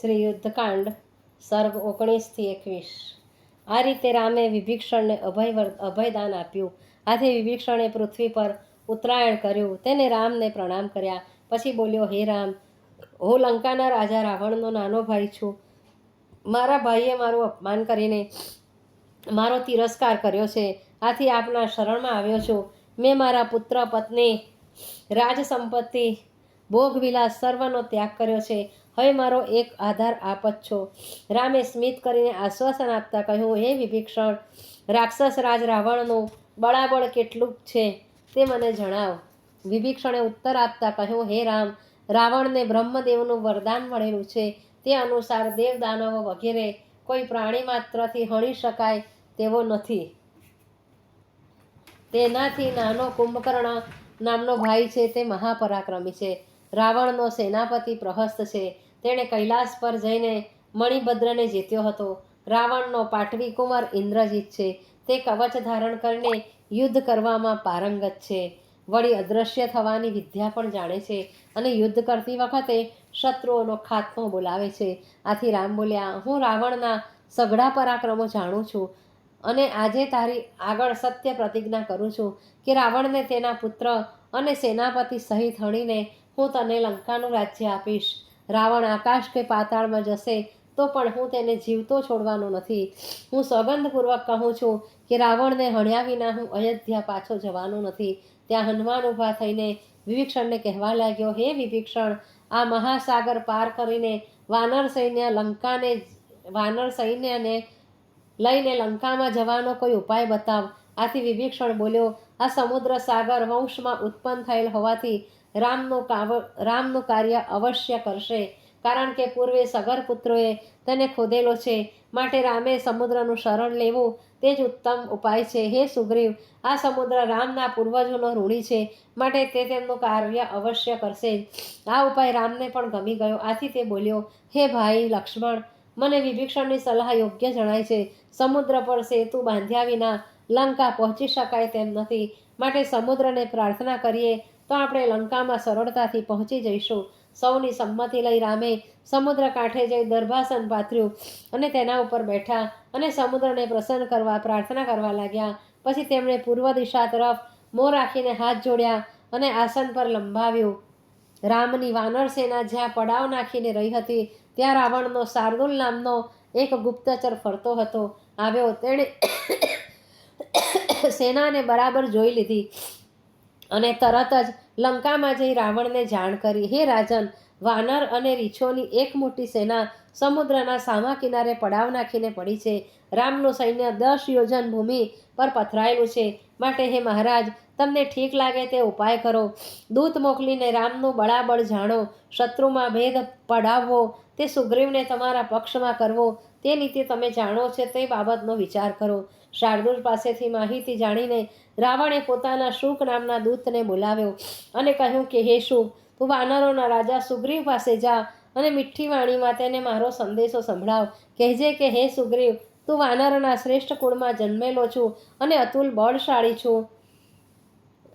શ્રી યુદ્ધકાંડ સર્ગ ઓગણીસથી એકવીસ. આ રીતે રામે વિભીક્ષણને અભય અભયદાન આપ્યું. આથી વિભીક્ષણે પૃથ્વી પર ઉત્તરાયણ કર્યું. તેને રામને પ્રણામ કર્યા. પછી બોલ્યો, હે રામ, હું લંકાના રાજા રાવણનો નાનો ભાઈ છું. મારા ભાઈએ મારું અપમાન કરીને મારો તિરસ્કાર કર્યો છે. આથી આપના શરણમાં આવ્યો છું. મેં મારા પુત્ર, પત્ની રાજ સંપત્તિ ભોગવિલાસ સર્વનો ત્યાગ કર્યો છે. હવે મારો એક આધાર આપ જ છો. રામે સ્મિત કરીને આશ્વાસન આપતા કહ્યું, હે વિભીક્ષણ રાક્ષસ રાજ રાવણનું બળાબળ કેટલું છે તે મને જણાવ. વિભીક્ષણે ઉત્તર આપતા કહ્યું, હે રામ, રાવણને બ્રહ્મદેવનું વરદાન મળેલું છે. તે અનુસાર દેવ દાનવો વગેરે કોઈ પ્રાણી માત્રથી હણી શકાય તેવો નથી. તેનાથી નાનો કુંભકર્ણ નામનો ભાઈ છે, તે મહાપરાક્રમી છે. રાવણનો સેનાપતિ પ્રહસ્ત છે. તેણે કૈલાસ પર જઈને મણિભદ્રને જીત્યો હતો. રાવણનો પાટવી કુંવર ઇન્દ્રજીત છે. તે કવચ ધારણ કરીને યુદ્ધ કરવામાં પારંગત છે. વળી અદૃશ્ય થવાની વિદ્યા પણ જાણે છે અને યુદ્ધ કરતી વખતે શત્રુઓનો ખાત્મો બોલાવે છે. આથી રામ બોલ્યા, હું રાવણના સઘળા પરાક્રમો જાણું છું અને આજે તારી આગળ સત્ય પ્રતિજ્ઞા કરું છું કે રાવણને તેના પુત્ર અને સેનાપતિ સહિત હણીને હું તને લંકાનું રાજ્ય આપીશ. રાવણ આકાશ કે પાતાળમાં જશે તો પણ હું તેને જીવતો છોડવાનો નથી. હું સોગંધપૂર્વક કહું છું કે રાવણને હણ્યા વિના હું અયોધ્યા પાછો જવાનો નથી. ત્યાં હનુમાન ઊભા થઈને વિભીક્ષણને કહેવા લાગ્યો, હે વિભીક્ષણ આ મહાસાગર પાર કરીને વાનર સૈન્ય લંકાને વાનર સૈન્યને લઈને લંકામાં જવાનો કોઈ ઉપાય બતાવ. આથી વિભીક્ષણ બોલ્યો, આ સમુદ્ર સાગર વંશમાં ઉત્પન્ન થયેલ હોવાથી રામનું કાવ, રામનું કાર્ય અવશ્ય કરશે. કારણ કે પૂર્વે સગર પુત્રોએ તેને ખોદેલો છે. માટે રામે સમુદ્રનું શરણ લેવું તે જ ઉત્તમ ઉપાય છે. હે સુગ્રીવ, આ સમુદ્ર રામના પૂર્વજોનો ઋણી છે. માટે તે તેમનું કાર્ય અવશ્ય કરશે. આ ઉપાય રામને પણ ગમી ગયો. આથી તે બોલ્યો, હે ભાઈ લક્ષ્મણ, મને વિભીક્ષણની સલાહ યોગ્ય જણાય છે. સમુદ્ર પર સેતુ બાંધ્યા વિના લંકા પહોંચી શકાય તેમ નથી. માટે સમુદ્રને પ્રાર્થના કરીએ તો આપણે લંકામાં સરળતાથી પહોંચી જઈશું. સૌની સંમતિ લઈ રામે સમુદ્ર કાંઠે જઈ દર્ભાસન પાથર્યું અને તેના ઉપર બેઠા અને સમુદ્રને પ્રસન્ન કરવા, પ્રાર્થના કરવા લાગ્યા. પછી તેમણે પૂર્વ દિશા તરફ મોં રાખીને હાથ જોડ્યા અને આસન પર લંબાવ્યું. રામની વાનર સેના જ્યાં પડાવ નાખીને રહી હતી, ત્યાં રાવણનો શાર્દુલ નામનો એક ગુપ્તચર ફરતો હતો. આવ્યો તેણે સેનાને બરાબર જોઈ લીધી. અને તરત જ લંકામાં જઈ રાવણને જાણ કરી, હે રાજન, વાનર અને રીછોની એક મોટી સેના સમુદ્રના સામા કિનારે પડાવ નાખીને પડી છે. રામનું સૈન્ય દસ યોજન ભૂમિ પર પથરાયેલું છે. માટે હે મહારાજ, તમને ઠીક લાગે તે ઉપાય કરો. દૂત મોકલીને રામનું બળાબળ જાણો. શત્રુમાં ભેદ પડાવવો તે સુગ્રીવને તમારા પક્ષમાં કરવો. તે નીતિ તમે જાણો છે તે બાબતનો વિચાર કરો. શાર્દુલ પાસેથી માહિતી જાણીને રાવણે પોતાના શુક નામના દૂતને બોલાવ્યો અને કહ્યું કે, હે શુક, તું વાનરોના રાજા સુગ્રીવ પાસે જા અને મીઠી વાણીમાં તેને મારો સંદેશો સંભળાવ. કહેજે કે, હે સુગ્રીવ, તું વાનરોના શ્રેષ્ઠ કુળમાં જન્મેલો છું અને અતુલ બળશાળી છું.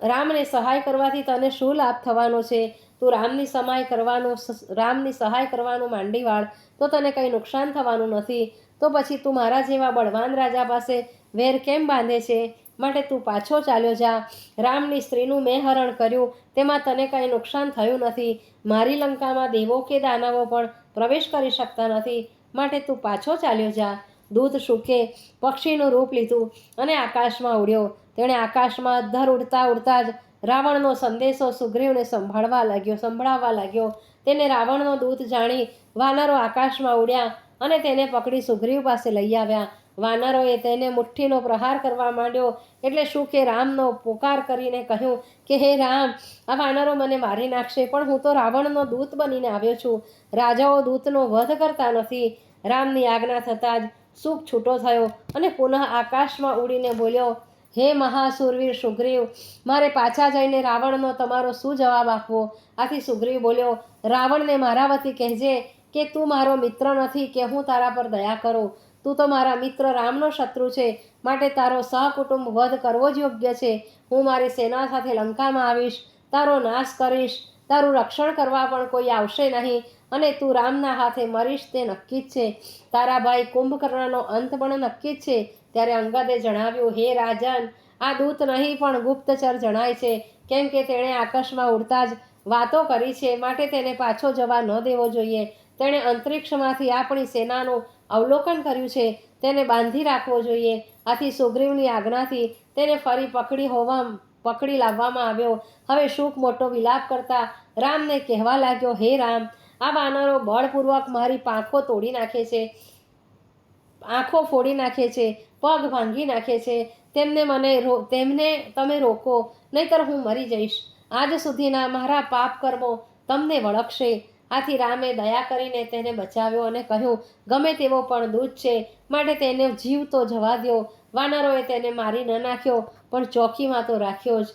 રામને સહાય કરવાથી તને શું લાભ થવાનો છે? તું રામની સમાય કરવાનું રામની સહાય કરવાનું માંડી વાળ તો તને કંઈ નુકસાન થવાનું નથી. તો પછી તું મારા જેવા બળવાન રાજા પાસે વેર કેમ બાંધે છે? માટે તું પાછો ચાલ્યો જા. રામની સ્ત્રીનું મેં હરણ કર્યું, તેમાં તને કંઈ નુકસાન થયું નથી. મારી લંકામાં દેવો કે દાનવો પણ પ્રવેશ કરી શકતા નથી. માટે તું પાછો ચાલ્યો જા. દૂધ સૂકે, પક્ષીનું રૂપ લીધું અને આકાશમાં ઉડ્યો. તેણે આકાશમાં ધર ઉડતા ઉડતા જ રાવણનો સંદેશો સુગ્રીવને સંભાળવા લાગ્યો, સંભળાવવા લાગ્યો. તેને રાવણનો દૂત જાણી વાનરો આકાશમાં ઉડ્યા અને તેને પકડી સુગ્રીવ પાસે લઈ આવ્યા. વાનરોએ તેને મુઠ્ઠીનો પ્રહાર કરવા માંડ્યો એટલે શું કે રામનો પોકાર કરીને કહ્યું કે, હે રામ, આ વાનરો મને મારી નાખશે, પણ હું તો રાવણનો દૂત બનીને આવ્યો છું. રાજાઓ દૂતનો વધ કરતા નથી. રામની આજ્ઞા થતાં જ સુખ છૂટો થયો અને પુનઃ આકાશમાં ઉડીને બોલ્યો હે મહાસુરવીર સુગ્રીવ, મારે પાછા જઈને રાવણનો તમારો શું જવાબ આપવો? આથી સુગ્રીવ બોલ્યો, રાવણને મારા વતી કહેજે કે તું મારો મિત્ર નથી કે હું તારા પર દયા કરું. તું તો મારા મિત્ર રામનો શત્રુ છે, માટે તારો સહકુટુંબ વધ કરવો જ યોગ્ય છે. હું મારી સેના સાથે લંકામાં આવીશ, તારો નાશ કરીશ. તારું રક્ષણ કરવા પણ કોઈ આવશે નહીં અને તું રામના હાથે મરીશ તે નક્કી જ છે. તારા ભાઈ કુંભકર્ણનો અંત પણ નક્કી જ છે. ત્યારે અંગદે જણાવ્યું, હે રાજન, આ દૂત નહીં પણ ગુપ્તચર જણાય છે. કેમ કે તેણે આકાશમાં ઉડતા જ વાતો કરી છે. માટે તેને પાછો જવા ન દેવો જોઈએ. તેણે અંતરિક્ષમાંથી આપણી સેનાનું અવલોકન કર્યું છે. તેને બાંધી રાખવો જોઈએ. આથી સુગ્રીવની આજ્ઞાથી તેને ફરી પકડી હોવા પકડી લાવવામાં આવ્યો. હવે શુક મોટો વિલાપ કરતા રામને કહેવા લાગ્યો, હે રામ, આ વાનરો બળપૂર્વક મારી પાંખો તોડી નાખે છે. આંખો ફોડી નાખે છે, પગ ભાંગી નાખે છે. તેમને મને રો, તેમને તમે રોકો, નહીતર હું મરી જઈશ. આજ સુધીના મારા પાપ કર્મો તમને વળગશે. આથી રામે દયા કરીને તેને બચાવ્યો અને કહ્યું, ગમે તેવો પણ દૂધ છે. માટે તેને જીવ તો જવા દ્યો. વાનરોએ તેને મારી ન નાખ્યો. પણ ચોકીમાં તો રાખ્યો જ.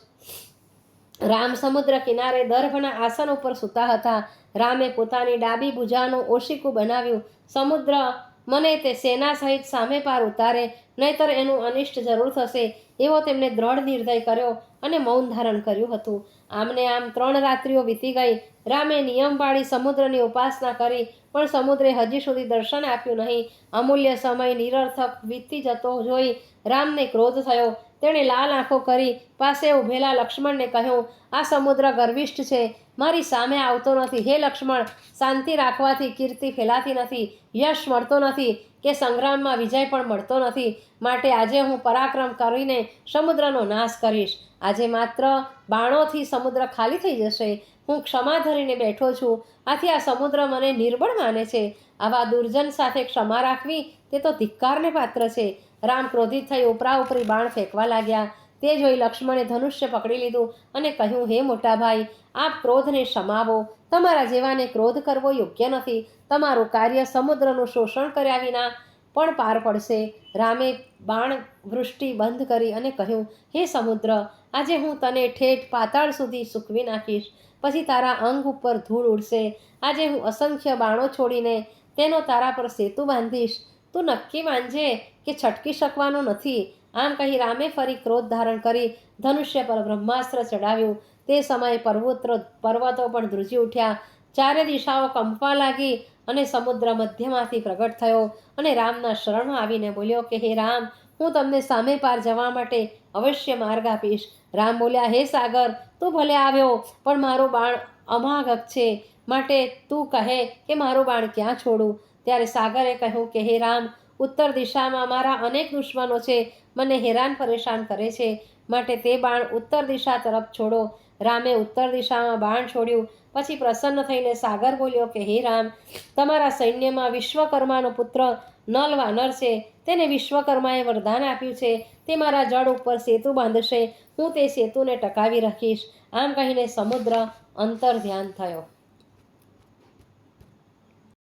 રામ સમુદ્ર કિનારે દર્ભના આસન ઉપર સૂતા હતા. રામે પોતાની ડાબી ભુજાનું ઓશિકું બનાવ્યું. સમુદ્ર મને તે સેના સહિત સામે પાર ઉતારે, નહીતર એનું અનિષ્ટ જરૂર થશે, એવો તેમણે દ્રઢ નિર્ણય કર્યો અને મૌન ધારણ કર્યું હતું. આમને આમ ત્રણ રાત્રિઓ વીતી ગઈ. રામે નિયમ પાળી સમુદ્રની ઉપાસના કરી, પણ સમુદ્રે હજી સુધી દર્શન આપ્યું નહીં. અમૂલ્ય સમય નિરર્થક વીતી જતો જોઈ રામને ક્રોધ થયો. તેણે લાલ આંખો કરી પાસે ઊભેલા લક્ષ્મણને કહ્યું, આ સમુદ્ર ગર્વિષ્ઠ છે. મારી સામે આવતો નથી. હે લક્ષ્મણ, શાંતિ રાખવાથી કીર્તિ ફેલાતી નથી. યશ મળતો નથી કે સંગ્રામમાં વિજય પણ મળતો નથી. માટે આજે હું પરાક્રમ કરીને સમુદ્રનો નાશ કરીશ. આજે માત્ર બાણોથી સમુદ્ર ખાલી થઈ જશે. હું ક્ષમા ધરીને બેઠો છું. આથી આ સમુદ્ર મને નિર્બળ માને છે. આવા દુર્જન સાથે ક્ષમા રાખવી તે તો ધિક્કારને પાત્ર છે. રામ ક્રોધિત થઈ ઉપરા ઉપરી બાણ ફેંકવા લાગ્યા. તે જોઈ લક્ષ્મણે ધનુષ્ય પકડી લીધું અને કહ્યું, હે મોટા ભાઈ આપ ક્રોધને સમાવો તમારા જેવાને ક્રોધ કરવો યોગ્ય નથી. તમારું કાર્ય સમુદ્રનું શોષણ કર્યા વિના પણ પાર પડશે. રામે બાણ વૃષ્ટિ બંધ કરી અને કહ્યું, હે સમુદ્ર, આજે હું તને ઠેઠ પાતાળ સુધી સૂકવી નાખીશ. પછી તારા અંગ ઉપર ધૂળ ઉડશે. આજે હું અસંખ્ય બાણો છોડીને તેનો તારા પર સેતુ બાંધીશ. તું નક્કી માનજે કે છટકી શકવાનો નથી. આમ કહી રામે ફરી ક્રોધ ધારણ કરી ધનુષ્ય પર બ્રહ્માસ્ત્ર ચડાવ્યું. તે સમયે પર્વતો પર્વતો પણ ધ્રુજી ઉઠ્યા. ચારે દિશાઓ કંપવા લાગી અને સમુદ્ર મધ્યમાંથી પ્રગટ થયો અને રામના શરણમાં આવીને બોલ્યો કે, હે રામ, હું તમને સામે પાર જવા માટે અવશ્ય માર્ગ આપીશ. રામ બોલ્યા, હે સાગર, તું ભલે આવ્યો, પણ મારું બાણ અમાગક છે. માટે તું કહે કે મારું બાણ ક્યાં છોડું? ત્યારે સાગરે કહ્યું કે, હે રામ, ઉત્તર દિશામાં મારા અનેક દુશ્મનો છે. મને હેરાન પરેશાન કરે છે. માટે તે બાણ ઉત્તર દિશા તરફ છોડો. રામે ઉત્તર દિશામાં બાણ છોડ્યું. પછી પ્રસન્ન થઈને સાગર બોલ્યો કે, હે રામ, તમારા સૈન્યમાં વિશ્વકર્માનો પુત્ર નલ વાનર છે. તેને વિશ્વકર્માએ વરદાન આપ્યું છે. તે મારા જળ ઉપર સેતુ બાંધશે. હું તે સેતુને ટકાવી રાખીશ. આમ કહીને સમુદ્ર અંતર ધ્યાન થયો.